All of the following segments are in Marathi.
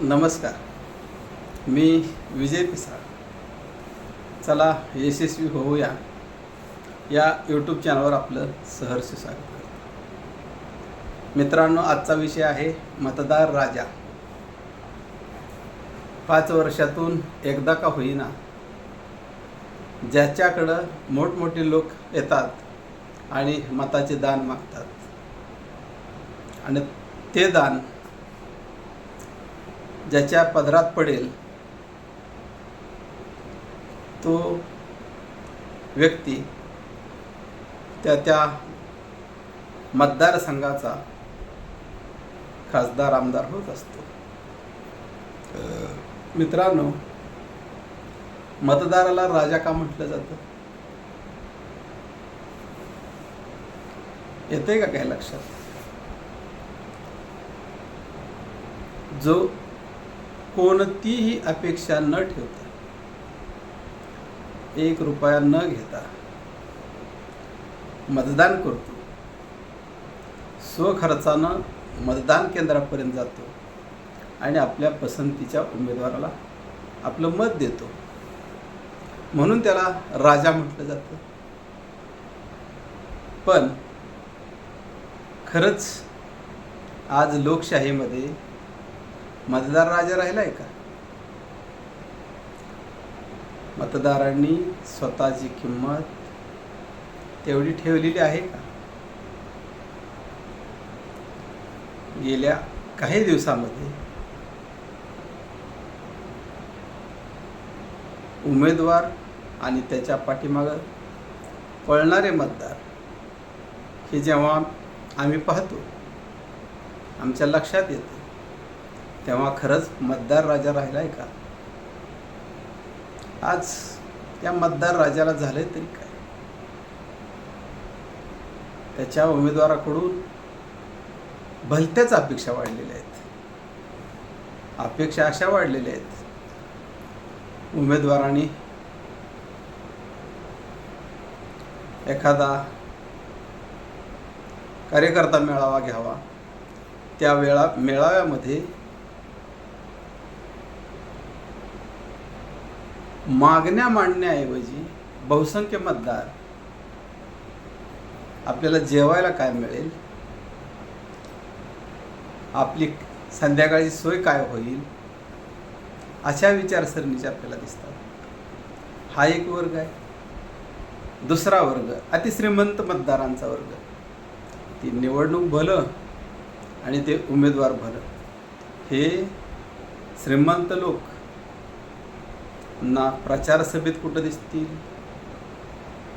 नमस्कार. मी विजय पिसाळ. चला यशस्वी होऊया. या यूट्यूब चॅनलवर आपलं सहर्ष स्वागत करतो. मित्रांनो आजचा विषय आहे मतदार राजा. पाच वर्षातून एकदा का होईना ज्याच्याकडं मोठमोठे लोक येतात आणि मताचे दान मागतात. आणि ते दान ज्याच्या पदरात पडेल तो व्यक्ती त्या त्या मतदारसंघाचा खासदार आमदार होत असतो. मित्रांनो मतदाराला राजा का म्हटलं जातं? येते का काय लक्षात? जो कोणतीही अपेक्षा न ठेवता. एक रुपया न घेता मतदान करतो. स्वखर्चानं मतदान केंद्रापर्यंत जातो आणि आपल्या पसंतीच्या उमेदवाराला आपलं मत देतो. म्हणून त्याला राजा म्हटलं जातं. पण खरंच आज लोकशाहीमध्ये मतदार राजा राहिला आहे का? मतदारांनी स्वतःची किंमत तेवढी ठेवलेली आहे का? गेल्या काही दिवसामध्ये उमेदवार आणि त्याच्या पाठीमागं पळणारे मतदार हे जेव्हा आम्ही पाहतो आमच्या लक्षात येतं. तेव्हा खरंच मतदार राजा राहिला आहे का? आज त्या मतदार राजाला झालंय तरी काय? त्याच्या उमेदवाराकडून भलत्याच अपेक्षा वाढलेल्या आहेत. अपेक्षा अशा वाढलेल्या आहेत. उमेदवाराने एखादा कार्यकर्ता मेळावा घ्यावा. त्या वेळा मेळाव्यामध्ये मागण्या मांडण्याऐवजी बहुसंख्य मतदार आपल्याला जेवायला काय मिळेल? आपली संध्याकाळची सोय काय होईल? अशा विचारसरणीचे आपल्याला दिसतात. हा एक वर्ग आहे. दुसरा वर्ग अतिश्रीमंत मतदारांचा वर्ग. ती निवडणूक भलं आणि ते उमेदवार भलं. हे श्रीमंत लोक ना प्रचार सभेत कुठं दिसतील?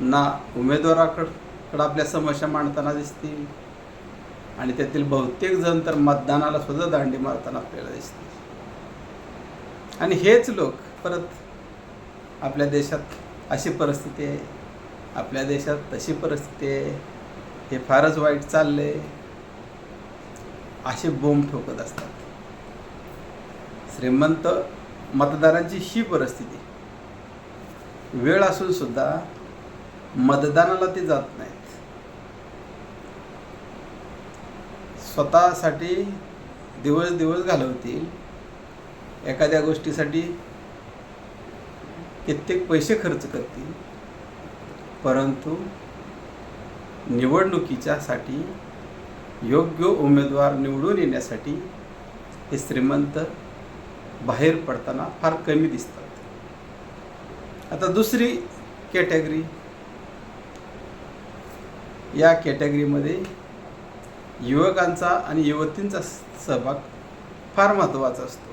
ना उमेदवाराकडं आपल्या समस्या मांडताना दिसतील? आणि त्यातील बहुतेक जण तर मतदानाला सुद्धा दांडी मारताना आपल्याला दिसतील. आणि हेच लोक परत आपल्या देशात अशी परिस्थिती आहे. आपल्या देशात तशी परिस्थिती आहे. हे फारच वाईट चालले असे बोंब ठोकत असतात. श्रीमंत मतदारांची ही परिस्थिती. वेळ असून सुद्धा मतदानाला ते जात नाहीत. स्वतःसाठी दिवस दिवस घालवतील. एखाद्या गोष्टीसाठी कित्येक पैसे खर्च करतील. परंतु निवडणुकीच्यासाठी योग्य उमेदवार निवडून येण्यासाठी हे श्रीमंत बाहेर पडताना फार कमी दिसतात. आता दुसरी कॅटेगरी या कॅटेगरीमध्ये युवकांचा आणि युवतींचा सहभाग फार महत्त्वाचा असतो.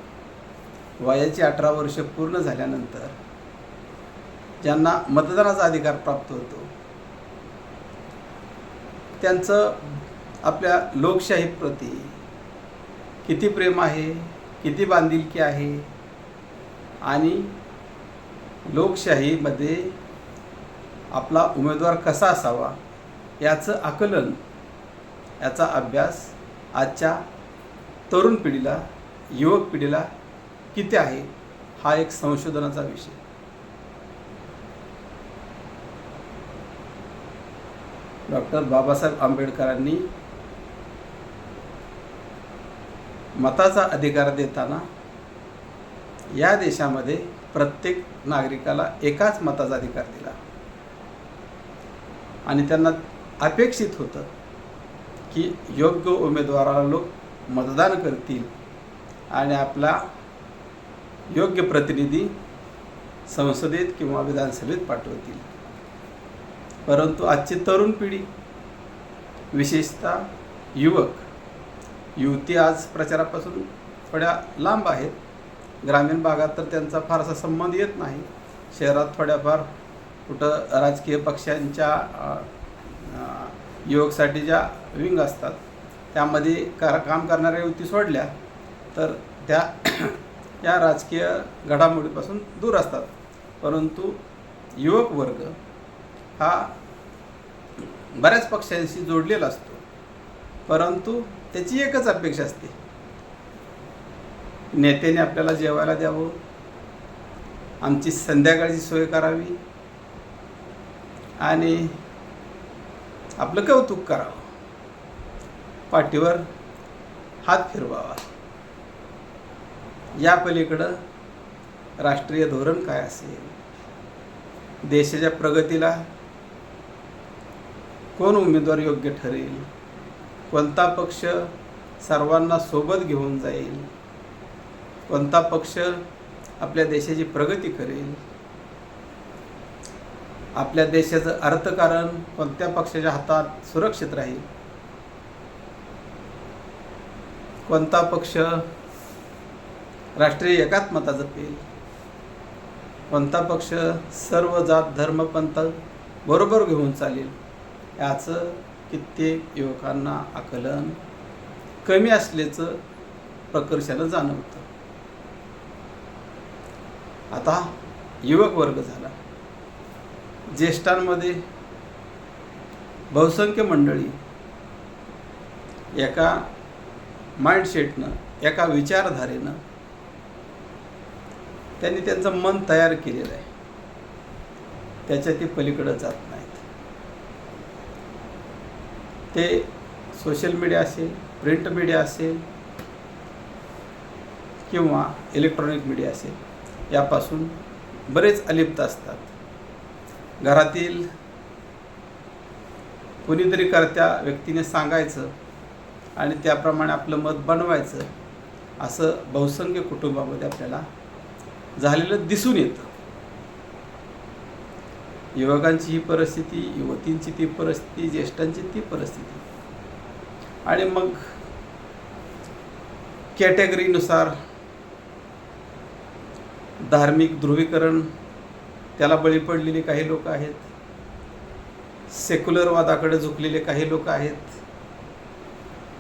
वयाची अठरा वर्ष पूर्ण झाल्यानंतर ज्यांना मतदानाचा अधिकार प्राप्त होतो त्यांचं आपल्या लोकशाहीप्रती किती प्रेम आहे किती बांधिलकी आहे? आणि लोकशाहीमध्ये आपला उमेदवार कसा असावा? याचं आकलन याचा अभ्यास आजच्या तरुण पिढीला युवक पिढीला किती आहे? हा एक संशोधनाचा विषय. डॉक्टर बाबासाहेब आंबेडकरांनी मताचा अधिकार देताना या देशामध्ये प्रत्येक नागरिकाला एकाच मताचा अधिकार दिला. आणि त्यांना अपेक्षित होतं की योग्य उमेदवाराला लोक मतदान करतील आणि आपला योग्य प्रतिनिधी संसदेत किंवा विधानसभेत पाठवतील. परंतु आजची तरुण पिढी विशेषतः युवक युवती आज प्रचारापासून थोड्या लांब आहेत. ग्रामीण भागात तर त्यांचा फारसा संबंध येत नाही. शहरात थोड्याफार कुठं राजकीय पक्षांच्या युवकसाठी ज्या विंग असतात त्यामध्ये कार काम करणाऱ्या युवती सोडल्या तर त्या या राजकीय घडामोडीपासून दूर असतात. परंतु युवक वर्ग हा बऱ्याच पक्षांशी जोडलेला असतो. परंतु त्याची एकच अपेक्षा असते. नेत्याने आपल्याला जेवायला द्यावं. आमची संध्याकाळची सोय करावी. आणि आपलं कौतुक करावं. पाठीवर हात फिरवावा. या पलीकडं राष्ट्रीय धोरण काय असेल? देशाच्या प्रगतीला कोण उमेदवार योग्य ठरेल? कोणता पक्ष सर्वांना सोबत घेऊन जाईल? कोणता पक्ष आपल्या देशाची प्रगती करेल? आपल्या देशाचं अर्थकारण कोणत्या पक्षाच्या हातात सुरक्षित राहील? कोणता पक्ष राष्ट्रीय एकात्मता जपेल? कोणता पक्ष सर्व जात धर्मपंथ बरोबर घेऊन चालेल? याचं कित्येक युवकांना आकलन कमी असल्याचं प्रकर्षानं जाणवतं. आता युवक वर्ग झाला. ज्येष्ठांमध्ये बहुसंख्य मंडळी एका माइंडसेटनं एका विचारधारेनं त्यांनी त्यांचं मन तयार केलेलं आहे. त्याच्या ते पलीकडं जात नाहीत ते सोशल मीडिया असेल प्रिंट मीडिया असेल किंवा इलेक्ट्रॉनिक मीडिया असेल यापासून बरेच अलिप्त असतात. घरातील कोणीतरी करत्या व्यक्तीने सांगायचं आणि त्याप्रमाणे आपलं मत बनवायचं असं बहुसंख्य कुटुंबामध्ये आपल्याला झालेलं दिसून येतं. युवकांची ही परिस्थिती युवतींची ती परिस्थिती ज्येष्ठांची ती परिस्थिती. आणि मग कॅटेगरीनुसार धार्मिक ध्रुवीकरण त्याला बळी पडलेले काही लोक आहेत. सेक्युलरवादाकडे झुकलेले काही लोक आहेत.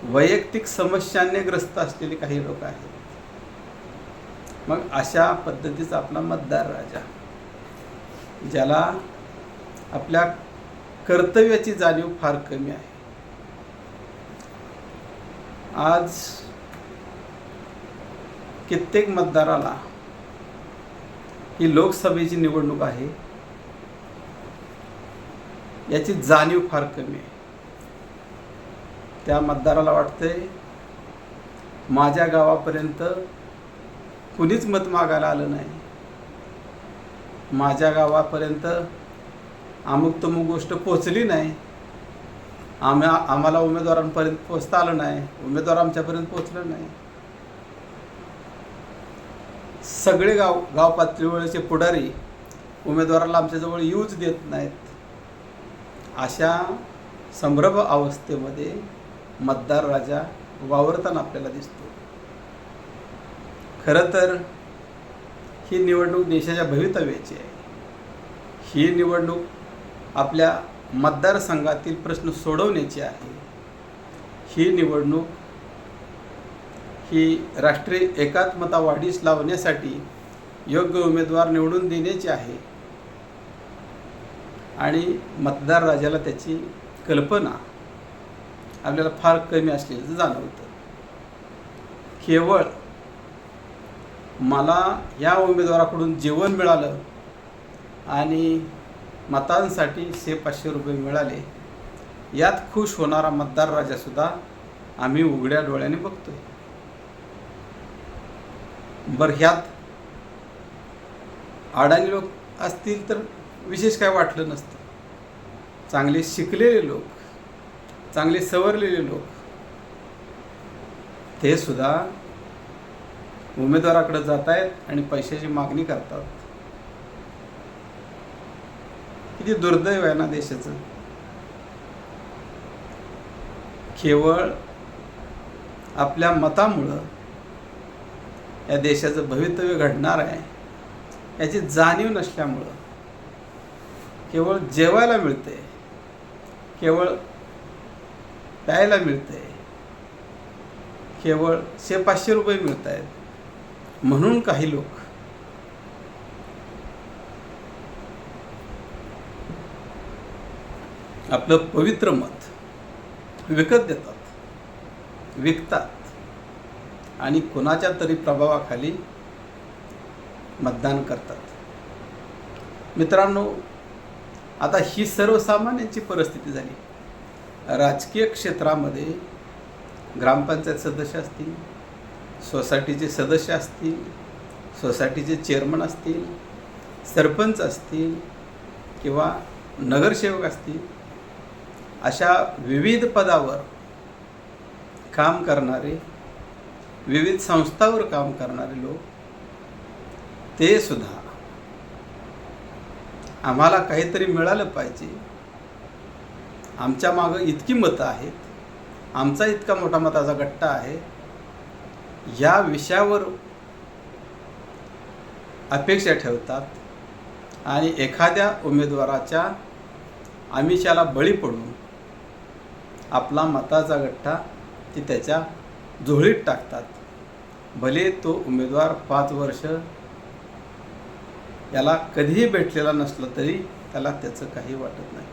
वैयक्तिक समस्यांनी ग्रस्त असलेले काही लोक आहेत. मग अशा पद्धतीचा आपला मतदार राजा ज्याला आपल्या कर्तव्याची जाणीव फार कमी आहे. आज कित्येक मतदाराला ही लोकसभेची निवडणूक आहे. याची जाणीव फार कमी आहे. त्या मतदाराला वाटतंय माझ्या गावापर्यंत कुणीच मत मागायला आलं नाही. माझ्या गावापर्यंत अमुक तमुक गोष्ट पोचली नाही. आम्हा आम्हाला उमेदवारांपर्यंत पोचता आलं नाही. उमेदवार आमच्यापर्यंत पोचलं नाही. सगळे गाव गाव पातळीवरचे पुढारी उमेदवाराला आमच्याजवळ यूज देत नाहीत. अशा संभ्रम अवस्थेमध्ये मतदार राजा वावरताना आपल्याला दिसतो. खरं तर ही निवडणूक देशाच्या भवितव्याची आहे. ही निवडणूक आपल्या मतदारसंघातील प्रश्न सोडवण्याची आहे. ही निवडणूक ही राष्ट्रीय एकात्मता वाढीस लावण्यासाठी योग्य उमेदवार निवडून देण्याची आहे आणि मतदार राजाला त्याची कल्पना आपल्याला फार कमी असलेलं जाणवतं. केवळ मला या उमेदवाराकडून जेवण मिळालं आणि मतांसाठी से पाचशे रुपये मिळाले. यात खुश होणारा मतदार राजासुद्धा आम्ही उघड्या डोळ्याने बघतोय. बरं ह्यात अडाणी लोक असतील तर विशेष काय वाटलं नसतं. चांगले शिकलेले लोक चांगले सवरलेले लोक ते सुद्धा उमेदवाराकडे जात आहेत आणि पैशाची मागणी करतात. किती दुर्दैव आहे ना देशाचं. केवळ आपल्या मतामुळं या देशाचं भवितव्य घडणार आहे याची जाणीव नसल्यामुळं. केवळ जेवायला मिळते केवळ प्यायला मिळते केवळ शे पाचशे रुपये मिळत आहेत म्हणून काही लोक आपलं पवित्र मत. विकत देतात. विकतात. आणि कोणाच्या तरी प्रभावाखाली मतदान करतात. मित्रांनो आता ही सर्वसामान्यांची परिस्थिती झाली. राजकीय क्षेत्रामध्ये ग्रामपंचायत सदस्य असतील सोसायटीचे सदस्य असतील सोसायटीचे चेअरमन असतील सरपंच असतील किंवा नगरसेवक असतील अशा विविध पदावर काम करणारे विविध संस्थावर काम करणारे लोक ते सुद्धा आम्हाला काहीतरी मिळालं पाहिजे. आमच्या मागं इतकी मतं आहेत. आमचा इतका मोठा मताचा गट्टा आहे. या विषयावर अपेक्षा ठेवतात आणि एखाद्या उमेदवाराच्या आमिषाला बळी पडून आपला मताचा गठ्ठा ते त्याच्या झोळीत टाकतात. भले तो उमेदवार पाच वर्ष याला कधीही भेटलेला नसला तरी त्याला त्याचं काही वाटत नाही.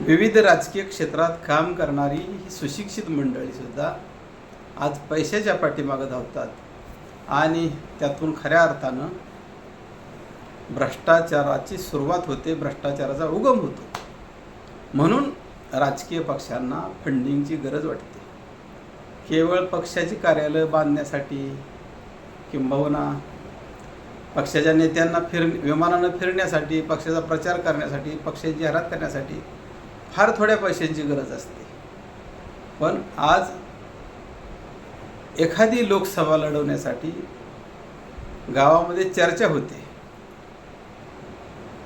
विविध राजकीय क्षेत्रात काम करणारी ही सुशिक्षित मंडळीसुद्धा आज पैशाच्या पाठीमागं धावतात आणि त्यातून खऱ्या अर्थानं भ्रष्टाचाराची सुरुवात होते भ्रष्टाचाराचा उगम होतो. म्हणून राजकीय पक्षांना फंडिंगची गरज वाटते. केवळ पक्षाची कार्यालय बांधण्यासाठी किंबहुना पक्षाच्या नेत्यांना फिर विमानानं फिरण्यासाठी पक्षाचा प्रचार करण्यासाठी पक्षाची जाहिरात करण्यासाठी फार थोड्या पैशांची गरज असते. पण आज एखादी लोकसभा लढवण्यासाठी गावामध्ये चर्चा होते.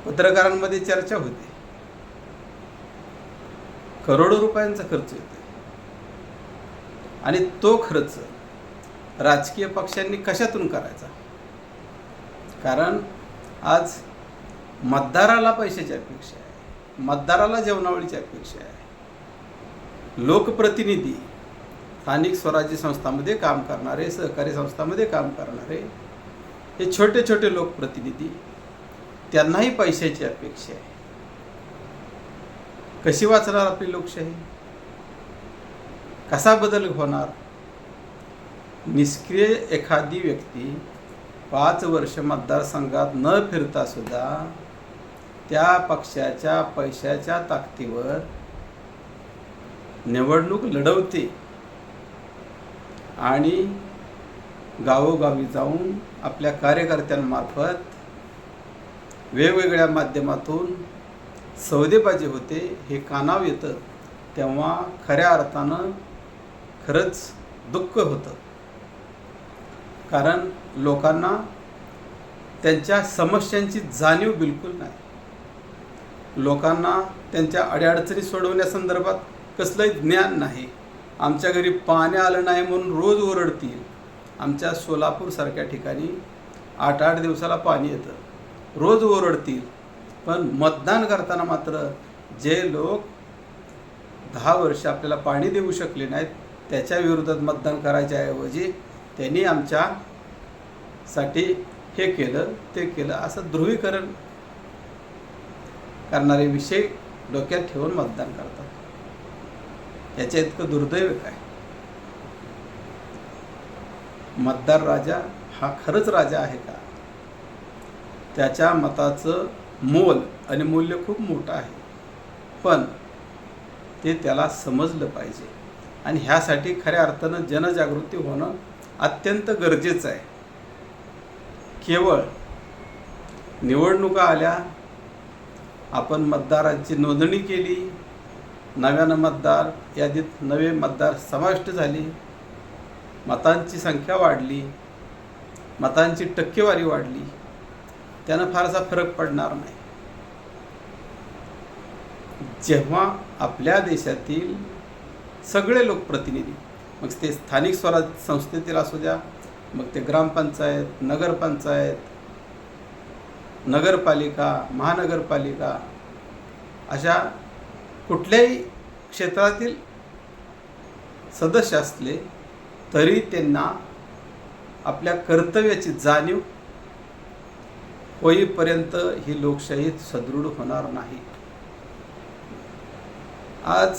पत्रकारांमध्ये चर्चा होते. करोडो रुपयांचा खर्च येतो आणि तो खर्च राजकीय पक्षांनी कशातून करायचा? कारण आज मतदाराला पैशाची अपेक्षा आहे. मतदाराला जेवणावळीची अपेक्षा आहे. लोकप्रतिनिधी स्थानिक स्वराज्य संस्थांमध्ये काम करणारे सहकारी संस्थांमध्ये काम करणारे हे छोटे छोटे लोकप्रतिनिधी त्यांनाही पैशाची अपेक्षा आहे. कशी वाचणार आपली लोकशाही? कसा बदल होणार? निष्क्रिय एखादी व्यक्ती पाच वर्ष मतदारसंघात न फिरता सुद्धा त्या पक्षाच्या पैशाच्या ताकदीवर निवडणूक लढवते आणि गावोगावी जाऊन आपल्या कार्यकर्त्यांमार्फत वेगवेगळ्या माध्यमातून सौदेबाजी होते हे कानाव येतं तेव्हा खऱ्या अर्थानं खरंच दुःख होतं. कारण लोकांना त्यांच्या समस्यांची जाणीव बिलकुल नाही. लोकांना त्यांच्या अडीअडचणी सोडवण्यासंदर्भात कसलंही ज्ञान नाही. आमच्या घरी पाणी आलं नाही म्हणून रोज ओरडतील. आमच्या सोलापूरसारख्या ठिकाणी आठ आठ दिवसाला पाणी येतं. रोज ओरडतील. पण मतदान करताना मात्र जे लोक दहा वर्ष आपल्याला पाणी देऊ शकले नाहीत त्याच्या विरोधात मतदान करायच्या ऐवजी त्यांनी आमच्यासाठी हे केलं ते केलं असं ध्रुवीकरण करणारे विषय डोक्यात ठेवून मतदान करतात. याच्या इतकं दुर्दैव काय? मतदार राजा हा खरंच राजा आहे का? त्याच्या मताचं मोल आणि मूल्य खूप मोठं आहे. पण ते त्याला समजलं पाहिजे. आणि ह्यासाठी खऱ्या अर्थानं जनजागृती होणं अत्यंत गरजेचं आहे. केवळ निवडणुका आल्या आपण मतदारांची नोंदणी केली नव्यानं मतदार यादीत नवे मतदार समाविष्ट झाले मतांची संख्या वाढली मतांची टक्केवारी वाढली त्यानं फारसा फरक पडणार नाही. जेव्हा आपल्या देशातील सगळे लोकप्रतिनिधी मग ते स्थानिक स्वराज संस्थेतील असू द्या मग ते ग्रामपंचायत नगरपंचायत नगरपालिका महानगरपालिका अशा कुठल्याही क्षेत्रातील सदस्य असले तरी त्यांना आपल्या कर्तव्याची जाणीव होईपर्यंत ही लोकशाही सदृढ होणार नाही. आज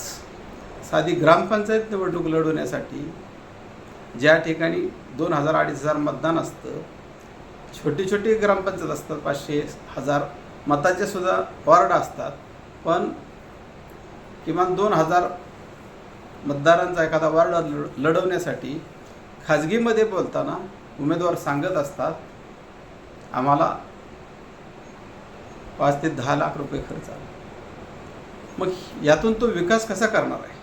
साधी ग्रामपंचायत निवडणूक लढवण्यासाठी ज्या ठिकाणी दोन हजार अडीच हजार मतदान असतं छोटी छोटी ग्रामपंचायत असतात पाचशे हजार मताचे सुद्धा वॉर्ड असतात पण किमान दोन हजार मतदारांचा एखादा वार्ड लढवण्यासाठी खाजगीमध्ये बोलताना उमेदवार सांगत असतात आम्हाला पाच ते दहा लाख रुपये खर्च आला. मग यातून तो विकास कसा करणार आहे?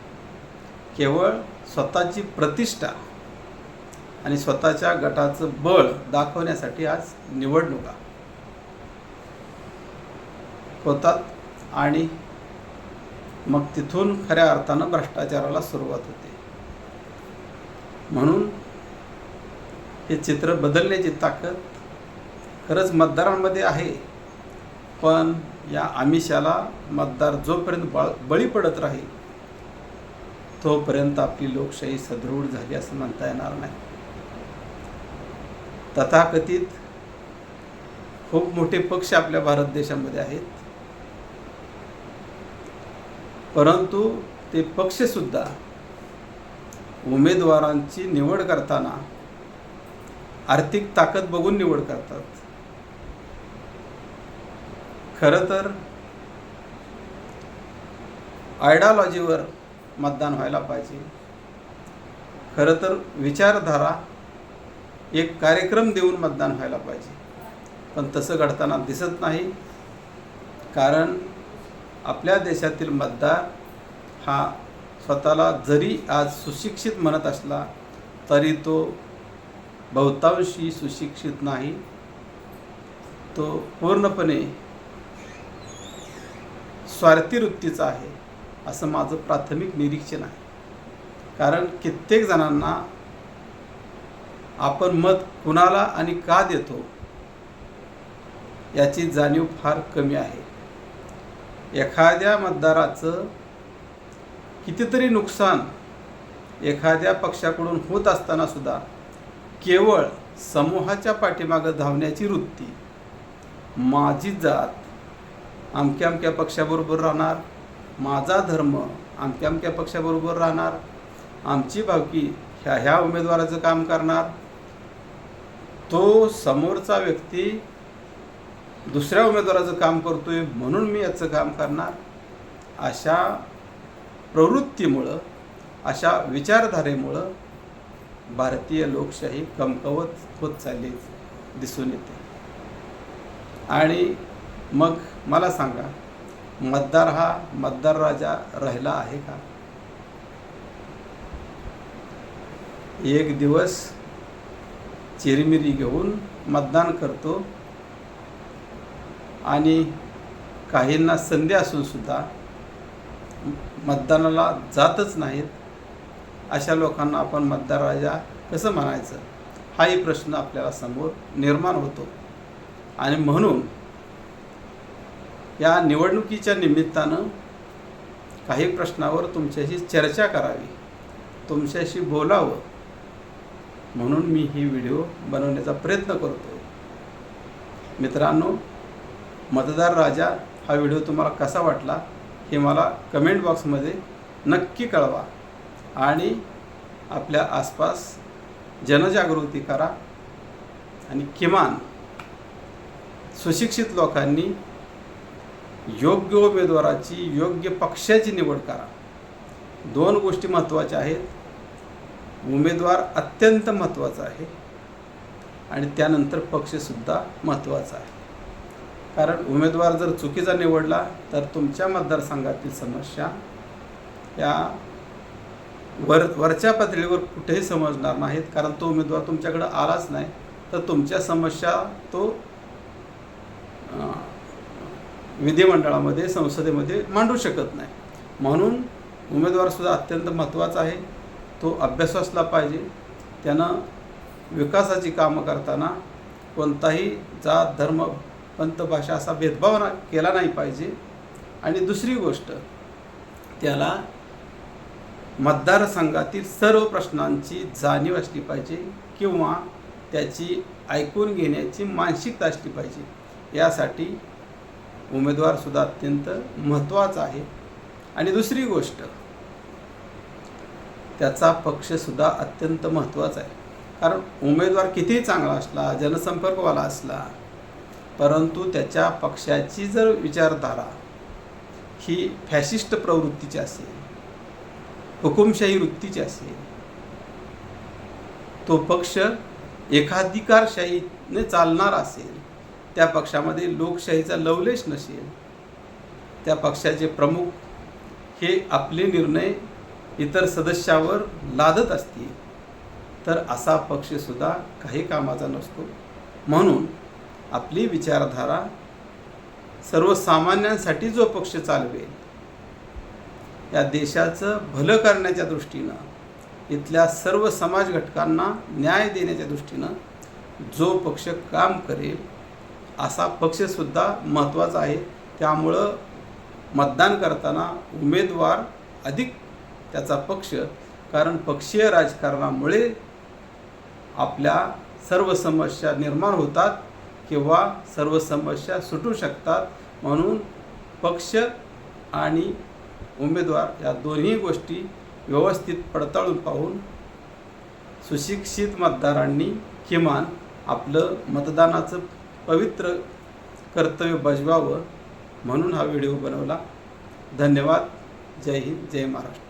केवळ स्वतःची प्रतिष्ठा आणि स्वतःच्या गटाचं बळ दाखवण्यासाठी आज निवडणुका होतात आणि मग तिथून खऱ्या अर्थानं भ्रष्टाचाराला सुरुवात होते. म्हणून हे चित्र बदलण्याची ताकद खरंच मतदारांमध्ये आहे. पण या आमिषाला मतदार जोपर्यंत बळ बळी पडत राहील तोपर्यंत आपली लोकशाही सदृढ झाली असं म्हणता येणार नाही. तथाकथित खूप मोठे पक्ष आपल्या भारत देशामध्ये आहेत. परंतु ते पक्षसुद्धा उमेदवारांची निवड करताना आर्थिक ताकद बघून निवड करतात. खरं तर आयडॉलॉजीवर मतदान व्हायला पाहिजे. खरं तर विचारधारा एक कार्यक्रम देऊन मतदान व्हायला पाहिजे. पण तसं घडताना दिसत नाही. कारण आपल्या देशातील मतदार हा स्वतःला जरी आज सुशिक्षित म्हणत असला तरी तो बहुतांशी सुशिक्षित नाही. तो पूर्णपणे स्वार्थी वृत्तीचा आहे असं माझं प्राथमिक निरीक्षण आहे. कारण कित्येक जणांना आपण मत कुणाला आणि का देतो याची जाणीव फार कमी आहे. एखाद्या मतदाराचं कितीतरी नुकसान एखाद्या पक्षाकडून होत असताना सुद्धा केवळ समूहाच्या पाठीमागं धावण्याची वृत्ती माझी जात अमक्या अमक्या पक्षाबरोबर राहणार. माझा धर्म अमक्या अमक्या पक्षाबरोबर राहणार. आमची भावकी ह्या ह्या उमेदवाराचं काम करणार. तो समोरचा व्यक्ती दुसऱ्या उमेदवाराचं काम करतोय म्हणून मी याचं काम करणार. अशा प्रवृत्तीमुळं अशा विचारधारेमुळं भारतीय लोकशाही कमकवत होत चालली दिसून येते. आणि मग मला सांगा मतदार हा मतदार राजा राहिला आहे का? एक दिवस चिरमिरी घेऊन मतदान करतो आणि काहींना संधी असून सुद्धा मतदानाला जातच नाहीत अशा लोकांना आपण मतदार राजा कसं म्हणायचं? हाही प्रश्न आपल्याला समोर निर्माण होतो. आणि म्हणून या निवडणुकीच्या निमित्तानं काही प्रश्नावर तुमच्याशी चर्चा करावी तुमच्याशी बोलावं. म्हणून मी ही व्हिडिओ बनवण्याचा प्रयत्न करतो मित्रांनो मतदार राजा हा व्हिडिओ तुम्हाला कसा वाटला हे मला कमेंट बॉक्समध्ये नक्की कळवा आणि आपल्या आसपास जनजागृती करा आणि किमान सुशिक्षित लोकांनी योग्य उमेदवाराची योग्य पक्षाची निवड करा. दोन गोष्टी महत्त्वाच्या आहेत. उमेदवार अत्यंत महत्त्वाचा आहे. आणि त्यानंतर पक्षसुद्धा महत्त्वाचा आहे. कारण उमेदवार जर चुकीचा निवडला तर तुमच्या मतदारसंघातील समस्या या वर वरच्या पातळीवर कुठेही समजणार नाहीत. कारण तो उमेदवार तुमच्याकडं आलाच नाही. तर तुमच्या समस्या तो आ, विधिमंडळामध्ये संसदेमध्ये मांडू शकत नाही. म्हणून उमेदवारसुद्धा अत्यंत महत्त्वाचा आहे. तो अभ्यास असला पाहिजे. त्यानं विकासाची कामं करताना कोणताही जात धर्म पंत भाषा असा भेदभाव ना केला नाही पाहिजे. आणि दुसरी गोष्ट त्याला मतदारसंघातील सर्व प्रश्नांची जाणीव असली पाहिजे किंवा त्याची ऐकून घेण्याची मानसिकता असली पाहिजे. यासाठी उमेदवारसुद्धा अत्यंत महत्त्वाचा आहे. आणि दुसरी गोष्ट त्याचा पक्षसुद्धा अत्यंत महत्त्वाचा आहे. कारण उमेदवार कितीही चांगला असला जनसंपर्कवाला असला परंतु त्याच्या पक्षाची जर विचारधारा ही फॅशिस्ट प्रवृत्तीची असेल हुकुमशाही वृत्तीची असेल तो पक्ष एकाधिकारशाहीने चालणार असेल त्या पक्षामध्ये लोकशाहीचा लवलेश नसेल. त्या पक्षाचे प्रमुख हे आपले निर्णय इतर सदस्यावर लादत असतील तर असा पक्षसुद्धा काही कामाचा नसतो. म्हणून आपली विचारधारा सर्वसामान्यांसाठी जो पक्ष चालवेल या देशाचं भलं करण्याच्या दृष्टीनं इथल्या सर्व समाज घटकांना न्याय देण्याच्या दृष्टीनं जो पक्ष काम करेल असा पक्षसुद्धा महत्त्वाचा आहे. त्यामुळं मतदान करताना उमेदवार अधिक त्याचा पक्ष कारण पक्षीय राजकारणामुळे आपल्या सर्व समस्या निर्माण होतात किंवा सर्व समस्या सुटू शकतात. म्हणून पक्ष आणि उमेदवार या दोन्ही गोष्टी व्यवस्थित पडताळून पाहून सुशिक्षित मतदारांनी किमान आपलं मतदानाचं पवित्र कर्तव्य बजवावं म्हणून हा व्हिडिओ बनवला. धन्यवाद. जय हिंद. जय महाराष्ट्र.